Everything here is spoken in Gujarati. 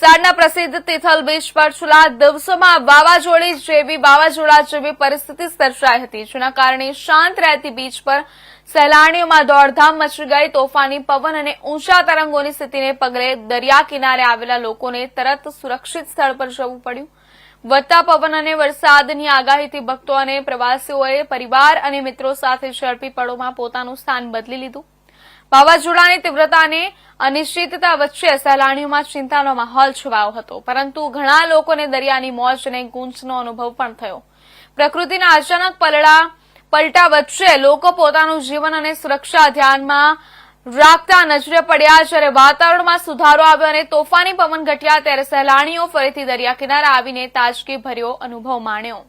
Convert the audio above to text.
વલસાડના પ્રસિદ્ધ તિથલ બીચ પર છેલ્લા દિવસોમાં વાવાઝોડી જેવી, વાવાઝોડા જેવી પરિસ્થિતિ સર્જાઈ હતી, જેના કારણે શાંત રહેતી બીચ પર સહેલાણીઓમાં દોડધામ મચી ગઈ. તોફાની પવન અને ઊંચા તરંગોની સ્થિતિને પગલે દરિયા કિનારે આવેલા લોકોને તરત સુરક્ષિત સ્થળ પર જવું પડ્યું. વધતા પવન અને વરસાદની આગાહીથી ભક્તો અને પ્રવાસીઓએ પરિવાર અને મિત્રો સાથે ઝડપી પળોમાં પોતાનું સ્થાન બદલી લીધું. વાવાઝોડાની તીવ્રતા અને અનિશ્ચિતતા વચ્ચે સહેલાણીઓમાં ચિંતાનો માહોલ છવાયો હતો. પરંતુ ઘણા લોકોને દરિયાની મોજ અને ગુંજનો અનુભવ પણ થયો. પ્રકૃતિના અચાનક પલડા, પલટા વચ્ચે લોકો પોતાનું જીવન અને સુરક્ષા ધ્યાનમાં રાખતા નજરે પડ્યા. જ્યારે વાતાવરણમાં સુધારો આવ્યો અને તોફાની પવન ઘટ્યા, ત્યારે સહેલાણીઓ ફરીથી દરિયા કિનારે આવીને તાજગી ભર્યો અનુભવ માણ્યો.